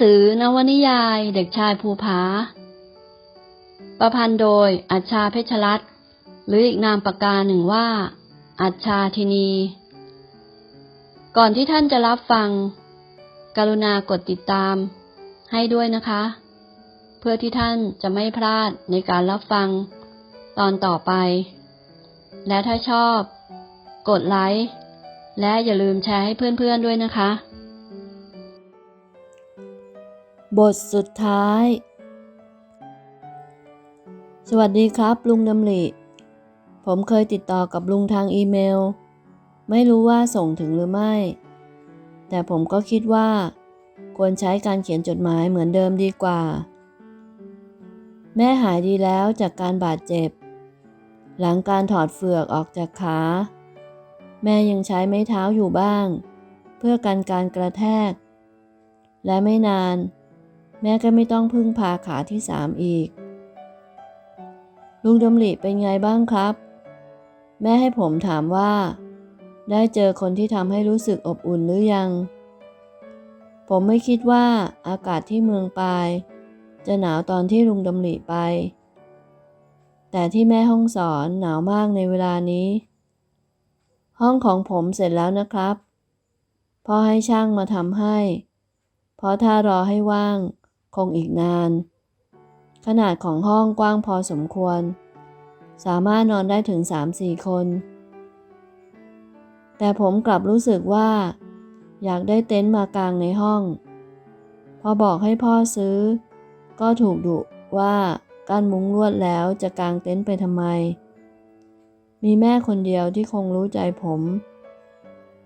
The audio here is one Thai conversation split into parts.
สือนวนิยายเด็กชายภูผา ประพันธ์โดยอัชชาเพชรรัตน์หรืออีกนามปากกาหนึ่งว่า อัชชาธินี ก่อนที่ท่านจะรับฟัง กรุณากดติดตาม ให้ด้วยนะคะ เพื่อที่ท่านจะไม่พลาดในการรับฟังตอนต่อไป และถ้าชอบ กดไลค์และอย่าลืมแชร์ให้เพื่อนๆด้วยนะคะ บทสุดท้าย สวัสดีครับ ลุงดำริผมเคยติดต่อกับลุงทางอีเมล ไม่รู้ว่าส่งถึงหรือไม่ แต่ผมก็คิดว่า ควรใช้การเขียนจดหมายเหมือนเดิมดีกว่า แม่หายดีแล้วจากการบาดเจ็บ หลังการถอดเฟือกออกจากขา แม่ยังใช้ไม้เท้าอยู่บ้าง เพื่อกันการกระแทก และไม่นาน แม่ก็ไม่ต้องพึ่งพาขาที่สามอีก ลุงดำริเป็นไงบ้างครับ แม่ให้ผมถามว่า ได้เจอคนที่ทำให้รู้สึกอบอุ่นหรือยัง ผมไม่คิดว่าอากาศที่เมืองปาย จะหนาวตอนที่ลุงดำริไป แต่ที่แม่ห้องสอนหนาวมากในเวลานี้ ห้องของผมเสร็จแล้วนะครับพ่อให้ช่างมาทำให้ เพราะถ้ารอให้ว่าง คงอีกนาน ขนาดของห้องกว้างพอสมควร สามารถนอนได้ถึง 3-4 คน แต่ผมกลับรู้สึกว่า อยากได้เต็นท์มากางในห้อง พอบอกให้พ่อซื้อ ก็ถูกดุว่ากั้นมุ้งลวดแล้วจะกางเต็นท์ไปทำไม มีแม่คนเดียวที่คงรู้ใจผม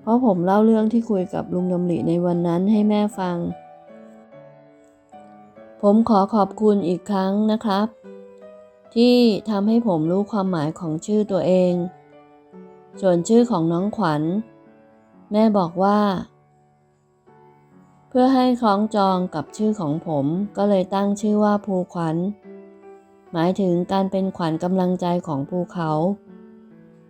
เพราะผมเล่าเรื่องที่คุยกับลุงดำริในวันนั้นให้แม่ฟัง ผมขอขอบคุณอีกครั้งนะครับ ที่ทำให้ผมรู้ความหมายของชื่อตัวเอง ส่วนชื่อของน้องขวัญ แม่บอกว่า เพื่อให้คล้องจองกับชื่อของผมก็เลยตั้งชื่อว่าภูขวัญ หมายถึงการเป็นขวัญกำลังใจของภูเขา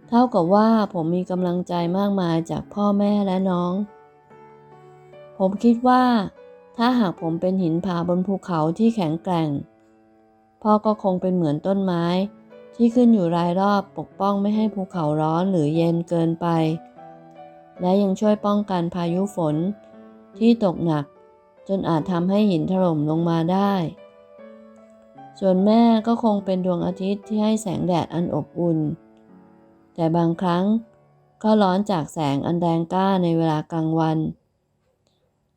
เท่ากับว่าผมมีกำลังใจมากมายจากพ่อแม่และน้อง ผมคิดว่า ถ้าหากผมเป็นหินผาบนภูเขาที่แข็งแกร่ง พ่อก็คงเป็นเหมือนต้นไม้ ที่ขึ้นอยู่รายรอบปกป้องไม่ให้ภูเขาร้อนหรือเย็นเกินไป และยังช่วยป้องกันพายุฝน ที่ตกหนัก จนอาจทำให้หินถล่มลงมาได้ ส่วนแม่ก็คงเป็นดวงอาทิตย์ที่ให้แสงแดดอันอบอุ่น แต่บางครั้งก็ร้อนจากแสงอันแดงกล้าในเวลากลางวัน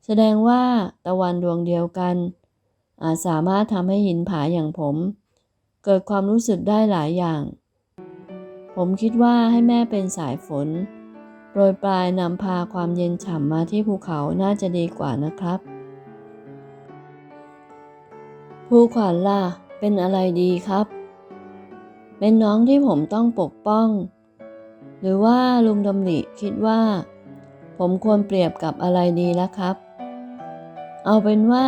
แสดงว่าตะวันดวงเดียวกันอาจสามารถทำให้หินผาอย่างผม เกิดความรู้สึกได้หลายอย่าง ผมคิดว่าให้แม่เป็นสายฝนโปรยปลายนำพาความเย็นฉ่ำมาที่ภูเขาน่าจะดีกว่านะครับ ภูขวัญล่ะ เป็นอะไรดีครับ เป็นน้องที่ผมต้องปกป้อง หรือว่าลุงดำริคิดว่า ผมควรเปรียบกับอะไรดีล่ะครับ เอาเป็นว่า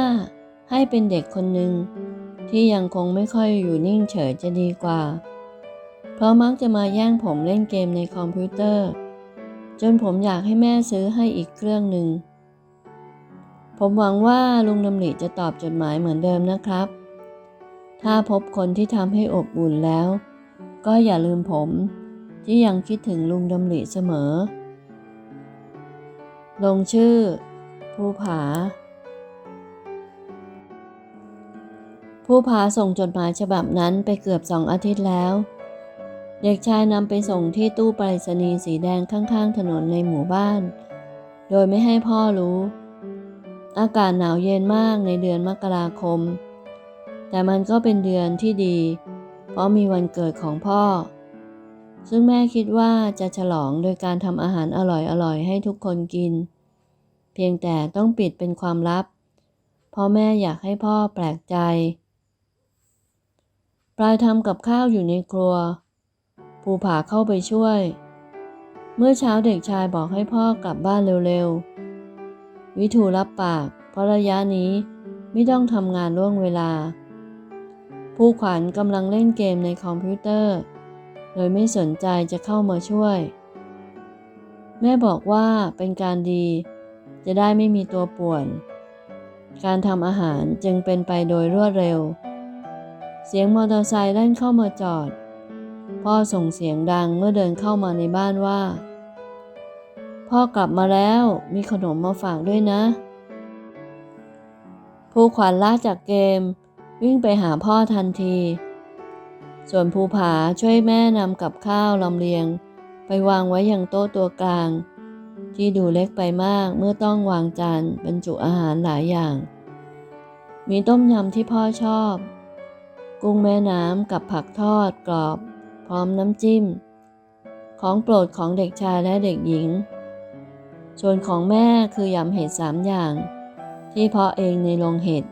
ให้เป็นเด็กคนหนึ่งที่ยังคงไม่ค่อยอยู่นิ่งเฉยจะดีกว่า เพราะมักจะมาแย่งผมเล่นเกมในคอมพิวเตอร์ จนผมอยากให้แม่ซื้อให้อีกเครื่องหนึ่ง ผมหวังว่าลุงดำริจะตอบจดหมายเหมือนเดิมนะครับ ถ้าพบคนที่ทำให้อบอุ่นแล้ว ก็อย่าลืมผมที่ยังคิดถึงลุงดำริเสมอ ลงชื่อ ภูผา ผู้พาส่งจดหมายฉบับนั้นไปเกือบสองอาทิตย์แล้ว เด็กชายนำไปส่งที่ตู้ไปรษณีย์สีแดงข้างๆ ถนนในหมู่บ้าน โดยไม่ให้พ่อรู้ อากาศหนาวเย็นมากในเดือนมกราคม แต่มันก็เป็นเดือนที่ดี เพราะมีวันเกิดของพ่อ ซึ่งแม่คิดว่าจะฉลองโดยการทำอาหารอร่อยๆ ให้ทุกคนกิน เพียงแต่ต้องปิดเป็นความลับ เพราะแม่อยากให้พ่อแปลกใจ ลายทำกับข้าวอยู่ในครัว ภูผาเข้าไปช่วย เมื่อเช้าเด็กชายบอกให้พ่อกลับบ้านเร็วๆ วิทูรับปาก เพราะระยะนี้ไม่ต้องทำงานล่วงเวลา ผู้ขวัญกำลังเล่นเกมในคอมพิวเตอร์ โดยไม่สนใจจะเข้ามาช่วย แม่บอกว่าเป็นการดี จะได้ไม่มีตัวป่วน การทำอาหารจึงเป็นไปโดยรวดเร็ว เสียงมอเตอร์ไซค์แล่นเข้ามาจอด พ่อส่งเสียงดังเมื่อเดินเข้ามาในบ้านว่า พ่อกลับมาแล้วมีขนมมาฝากด้วยนะ ภูขวัญละจากเกม วิ่งไปหาพ่อทันที ส่วนภูผาช่วยแม่นำกับข้าวลำเลียง ไปวางไว้ยังโต๊ะตัวกลาง ที่ดูเล็กไปมากเมื่อต้องวางจานบรรจุอาหารหลายอย่าง มีต้มยำที่พ่อชอบ กุ้งแม่น้ำกับผักทอดกรอบ พร้อมน้ำจิ้ม ของโปรดของเด็กชายและเด็กหญิง ส่วนของแม่คือยำเห็ดสามอย่าง ที่เพาะเองในโรงเห็ด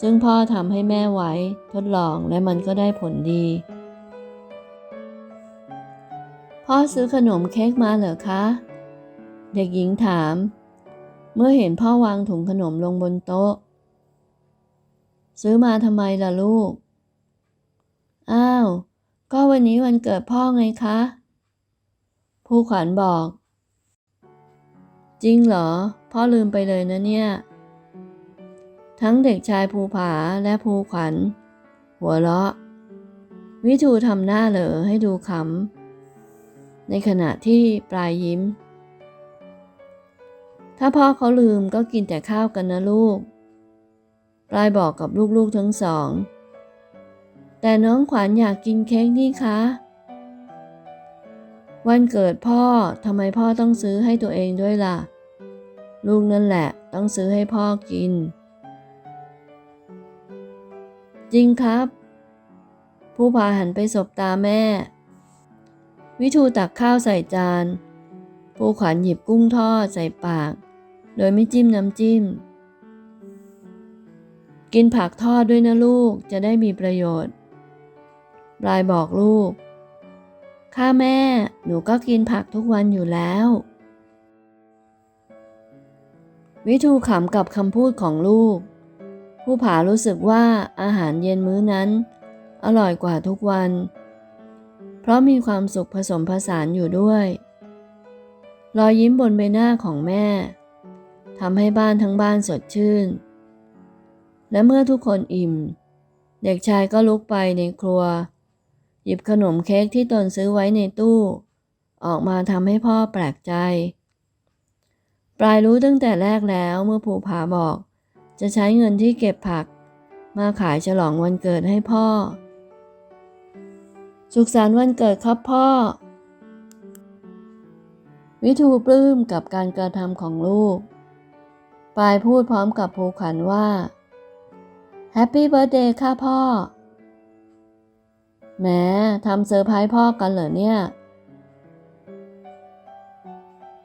ซึ่งพ่อทำให้แม่ไว้ทดลองและมันก็ได้ผลดี พ่อซื้อขนมเค้กมาเหรอคะ เด็กหญิงถาม เมื่อเห็นพ่อวางถุงขนมลงบนโต๊ะซื้อมาทำไมล่ะลูก อ้าว ก็วันนี้วันเกิดพ่อไงคะ ผู้ขวัญบอก จริงเหรอ พ่อลืมไปเลยนะเนี่ย ทั้งเด็กชายภูผาและภูขวัญ หัวเราะ วิทูทำหน้าเหลอให้ดูขำ ในขณะที่ปลายยิ้ม ถ้าพ่อเขาลืมก็กินแต่ข้าวกันนะลูก ปลายบอกกับลูกๆทั้งสอง แต่น้องขวัญอยากกินเค้กนี่คะ วันเกิดพ่อทำไมพ่อต้องซื้อให้ตัวเองด้วยล่ะ ลูกนั่นแหละต้องซื้อให้พ่อกิน จริงครับ ผู้พาหันไปสบตาแม่ วิทูตักข้าวใส่จาน ผู้ขวัญหยิบกุ้งทอดใส่ปาก โดยไม่จิ้มน้ำจิ้มกินผักทอดด้วยนะลูกจะได้มีประโยชน์ ปลายบอกลูก ข้าแม่ หนูก็กินผักทุกวันอยู่แล้ว วิทูขำกับคำพูดของลูก ผู้ผารู้สึกว่าอาหารเย็นมื้อนั้น อร่อยกว่าทุกวัน เพราะมีความสุขผสมผสานอยู่ด้วย รอยยิ้มบนใบหน้าของแม่ทำให้บ้านทั้งบ้านสดชื่น และเมื่อทุกคนอิ่ม เด็กชายก็ลุกไปในครัว หยิบขนมเค้กที่ตนซื้อไว้ในตู้ ออกมาทำให้พ่อแปลกใจ ปลายรู้ตั้งแต่แรกแล้วเมื่อภูผาบอก จะใช้เงินที่เก็บผัก มาขายฉลองวันเกิดให้พ่อ สุขสันต์วันเกิดครับพ่อ วิทูปลื้มกับการกระทำของลูก ปลายพูดพร้อมกับภูขันว่าแฮปปี้เบิร์ดเดย์ค่ะพ่อ แหมทำเซอร์ไพรส์พ่อกันเหรอเนี่ย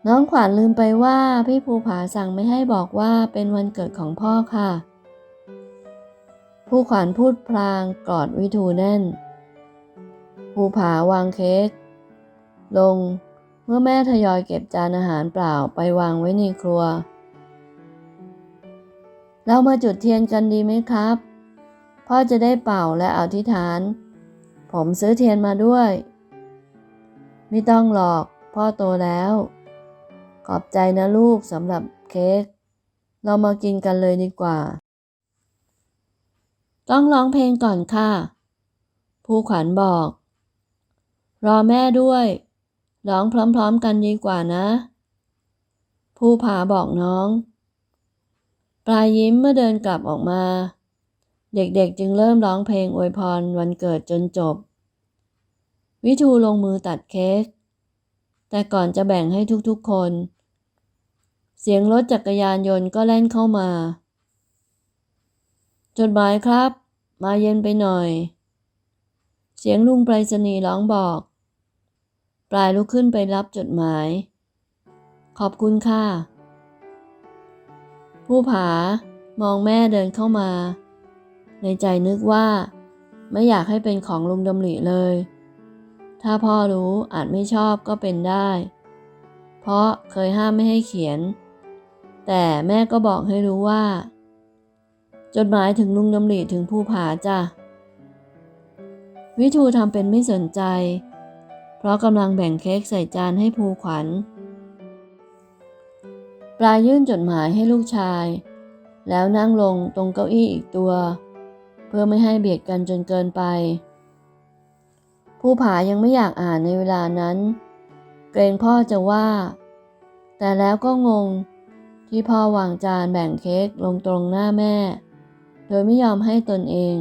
น้องขวัญลืมไปว่าพี่ภูผาสั่งไม่ให้บอกว่าเป็นวันเกิดของพ่อค่ะ ผู้ขวัญพูดพลางกอดวิทูแน่น ภูผาวางเค้กลงเมื่อแม่ทยอยเก็บจานอาหารเปล่าไปวางไว้ในครัว เรามาจุดเทียนกันดีไหมครับ พ่อจะได้เป่าและอธิษฐาน ผมซื้อเทียนมาด้วย ไม่ต้องหรอกพ่อโตแล้ว ขอบใจนะลูกสำหรับเค้ก เรามากินกันเลยดีกว่า ต้องร้องเพลงก่อนค่ะ ผู้ขวัญบอก รอแม่ด้วย ร้องพร้อมๆกันดีกว่านะ ผู้ผาบอกน้อง ปลายยิ้มเมื่อเดินกลับออกมา เด็กๆจึงเริ่มร้องเพลงอวยพรวันเกิดจนจบ วิทูลงมือตัดเค้ก แต่ก่อนจะแบ่งให้ทุกๆคน เสียงรถจักรยานยนต์ก็แล่นเข้ามา จดหมายครับ มาเย็นไปหน่อย เสียงลุงไปรษณีย์ร้องบอก ปลายลุกขึ้นไปรับจดหมาย ขอบคุณค่ะ ผู้ผามองแม่เดินเข้ามา ในใจนึกว่า ไม่อยากให้เป็นของลุงดำริเลย ถ้าพ่อรู้อาจไม่ชอบก็เป็นได้ เพราะเคยห้ามไม่ให้เขียน แต่แม่ก็บอกให้รู้ว่า จดหมายถึงลุงดำริถึงผู้ผาจ้ะ วิทูทำเป็นไม่สนใจ เพราะกำลังแบ่งเค้กใส่จานให้ภูขวัญปลายยื่นจดหมายให้ลูกชาย แล้วนั่งลงตรงเก้าอี้อีกตัว เพื่อไม่ให้เบียดกันจนเกินไป ผู้ผายังไม่อยากอ่านในเวลานั้น เกรงพ่อจะว่า แต่แล้วก็งงที่พ่อวางจานแบ่งเค้กลงตรงหน้าแม่ โดยไม่ยอมให้ตนเอง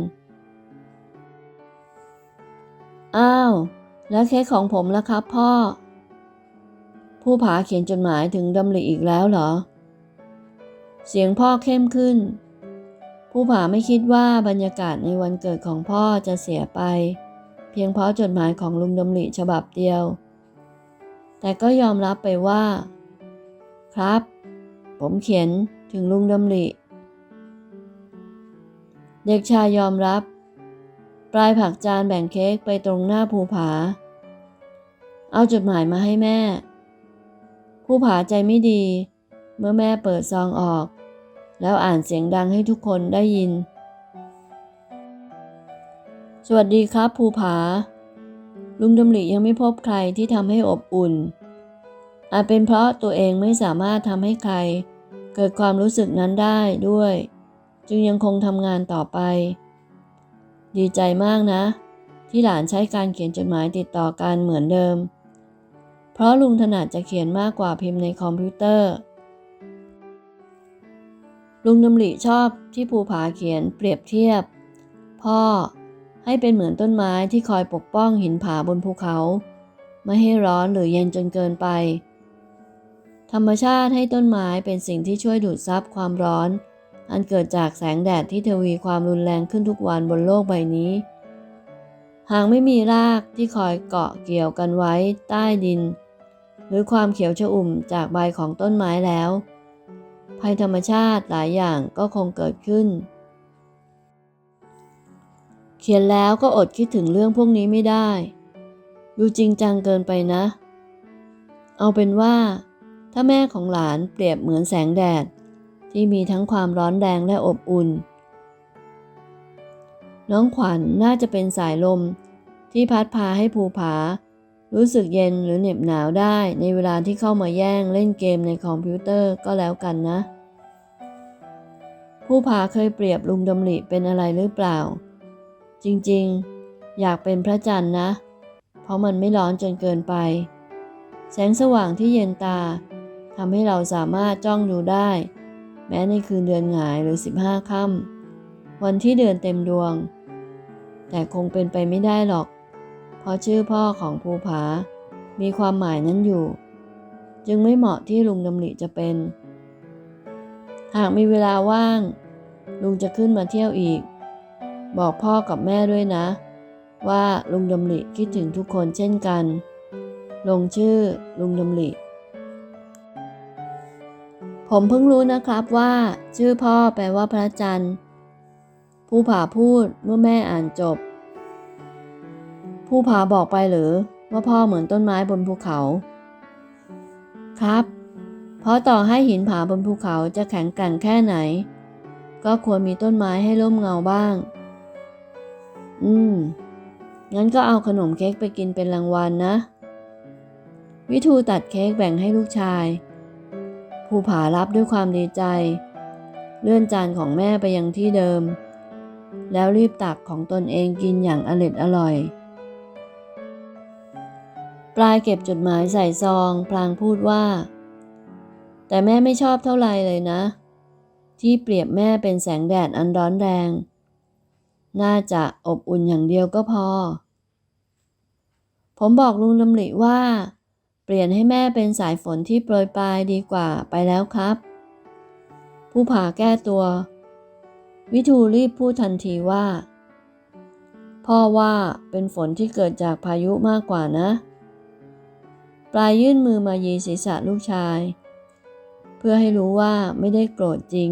อ้าว แล้วเค้กของผมล่ะครับพ่อ ผู้ผาเขียนจดหมายถึงดำริอีกแล้วเหรอ เสียงพ่อเข้มขึ้น ผู้ผาไม่คิดว่าบรรยากาศในวันเกิดของพ่อจะเสียไป เพียงเพราะจดหมายของลุงดำริฉบับเดียว แต่ก็ยอมรับไปว่า ครับ ผมเขียนถึงลุงดำริ เด็กชายยอมรับ ปลายผักจานแบ่งเค้กไปตรงหน้าภูผา เอาจดหมายมาให้แม่ภูผาใจไม่ดี เมื่อแม่เปิดซองออก แล้วอ่านเสียงดังให้ทุกคนได้ยิน สวัสดีครับภูผา ลุงดำริยังไม่พบใครที่ทำให้อบอุ่น อาจเป็นเพราะตัวเองไม่สามารถทำให้ใคร เกิดความรู้สึกนั้นได้ด้วย จึงยังคงทำงานต่อไป ดีใจมากนะ ที่หลานใช้การเขียนจดหมายติดต่อกันเหมือนเดิม เพราะลุงถนัดจะเขียนมากกว่าพิมพ์ในคอมพิวเตอร์ ลุงดำริชอบที่ภูผาเขียนเปรียบเทียบ พ่อให้เป็นเหมือนต้นไม้ที่คอยปกป้องหินผาบนภูเขา ไม่ให้ร้อนหรือเย็นจนเกินไป ธรรมชาติให้ต้นไม้เป็นสิ่งที่ช่วยดูดซับความร้อน อันเกิดจากแสงแดดที่ทวีความรุนแรงขึ้นทุกวันบนโลกใบนี้ หากไม่มีรากที่คอยเกาะเกี่ยวกันไว้ใต้ดิน หรือความเขียวชอุ่มจากใบของต้นไม้แล้ว ภัยธรรมชาติหลายอย่างก็คงเกิดขึ้น เขียนแล้วก็อดคิดถึงเรื่องพวกนี้ไม่ได้ ดูจริงจังเกินไปนะ เอาเป็นว่า ถ้าแม่ของหลานเปรียบเหมือนแสงแดด ที่มีทั้งความร้อนแรงและอบอุ่น น้องขวัญนน่าจะเป็นสายลมที่พัดพาให้ภูผา รู้สึกเย็นหรือเหน็บหนาวได้ในเวลาที่เข้ามาแย่งเล่นเกมในคอมพิวเตอร์ก็แล้วกันนะ ผู้ผาเคยเปรียบลุงดำริเป็นอะไรหรือเปล่า จริงๆ อยากเป็นพระจันทร์นะ เพราะมันไม่ร้อนจนเกินไป แสงสว่างที่เย็นตาทำให้เราสามารถจ้องดูได้ แม้ในคืนเดือนหงายหรือ 15 ค่ำวันที่เดือนเต็มดวง แต่คงเป็นไปไม่ได้หรอก เพราะชื่อพ่อของภูผา มีความหมายนั้นอยู่ จึงไม่เหมาะที่ลุงดำริจะเป็น หากมีเวลาว่าง ลุงจะขึ้นมาเที่ยวอีก บอกพ่อกับแม่ด้วยนะ ว่าลุงดำริคิดถึงทุกคนเช่นกัน ลงชื่อลุงดำริผมเพิ่งรู้นะครับว่าชื่อพ่อแปลว่าพระจันทร์ ผู้ผาพูดเมื่อแม่อ่านจบ ผู้ผาบอกไปหรือว่าพ่อเหมือนต้นไม้บนภูเขา ครับ เพราะต่อให้หินผาบนภูเขาจะแข็งแกร่งแค่ไหน ก็ควรมีต้นไม้ให้ร่มเงาบ้าง อืม งั้นก็เอาขนมเค้กไปกินเป็นรางวัลนะวิทูตัดเค้กแบ่งให้ลูกชาย ภูผารับด้วยความดีใจ เลื่อนจานของแม่ไปยังที่เดิม แล้วรีบตักของตนเองกินอย่างอร็ดอร่อย ปลายเก็บจดหมายใส่ซอง พลางพูดว่า แต่แม่ไม่ชอบเท่าไรเลยนะ ที่เปรียบแม่เป็นแสงแดดอันร้อนแรง น่าจะอบอุ่นอย่างเดียวก็พอ ผมบอกลุงดำริว่า เปลี่ยนให้แม่เป็นสายฝนที่โปรยปลายดีกว่าไปแล้วครับ ผู้ผ่าแก้ตัว วิทูรีบพูดทันทีว่า พ่อว่าเป็นฝนที่เกิดจากพายุมากกว่านะ ลายยื่นมือมายีศีรษะลูกชาย เพื่อให้รู้ว่าไม่ได้โกรธจริง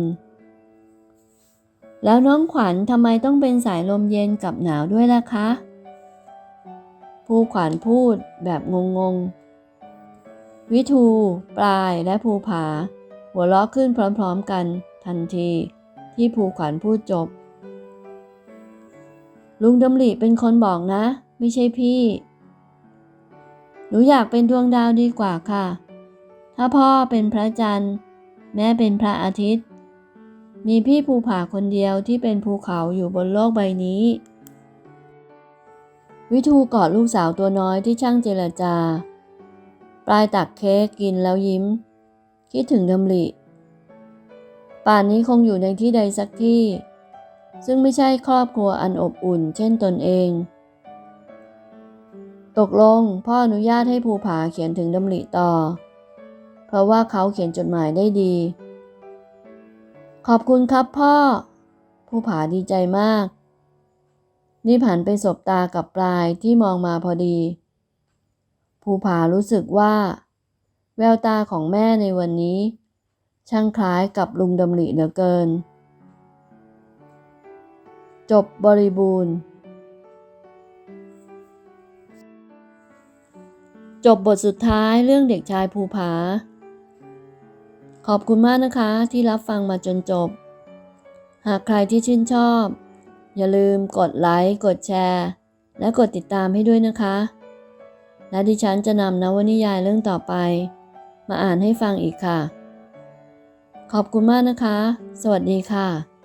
แล้วน้องขวัญทำไมต้องเป็นสายลมเย็นกับหนาวด้วยล่ะคะ ผู้ขวัญพูดแบบงงๆ วิทู ปลายและภูผา หัวเราะขึ้นพร้อมๆกันทันที ที่ภูขวัญพูดจบ ลุงดำริเป็นคนบอกนะ ไม่ใช่พี่ หนูอยากเป็นดวงดาวดีกว่าค่ะ ถ้าพ่อเป็นพระจันทร์ แม่เป็นพระอาทิตย์ มีพี่ภูผาคนเดียวที่เป็นภูเขาอยู่บนโลกใบนี้ วิทูกอดลูกสาวตัวน้อยที่ช่างเจรจา ปลายตักเค้กกินแล้วยิ้ม คิดถึงดำริป่านนี้คงอยู่ในที่ใดสักที่ ซึ่งไม่ใช่ครอบครัวอันอบอุ่น เช่นตนเอง ตกลงพ่ออนุญาตให้ภูผาเขียนถึงดำริต่อ เพราะว่าเขาเขียนจดหมายได้ดี ขอบคุณครับพ่อ ภูผาดีใจมากนี่ผันไปสบตากับปลายที่มองมาพอดี ภูผารู้สึกว่า แววตาของแม่ในวันนี้ ช่างคล้ายกับลุงดำริเหลือเกิน จบบริบูรณ์ จบบทสุดท้ายเรื่องเด็กชายภูผา ขอบคุณมากนะคะที่รับฟังมาจนจบ หากใครที่ชื่นชอบ อย่าลืมกดไลค์ กดแชร์ และกดติดตามให้ด้วยนะคะ และดิฉันจะนำนวนิยายเรื่องต่อไป มาอ่านให้ฟังอีกค่ะ ขอบคุณมากนะคะ สวัสดีค่ะ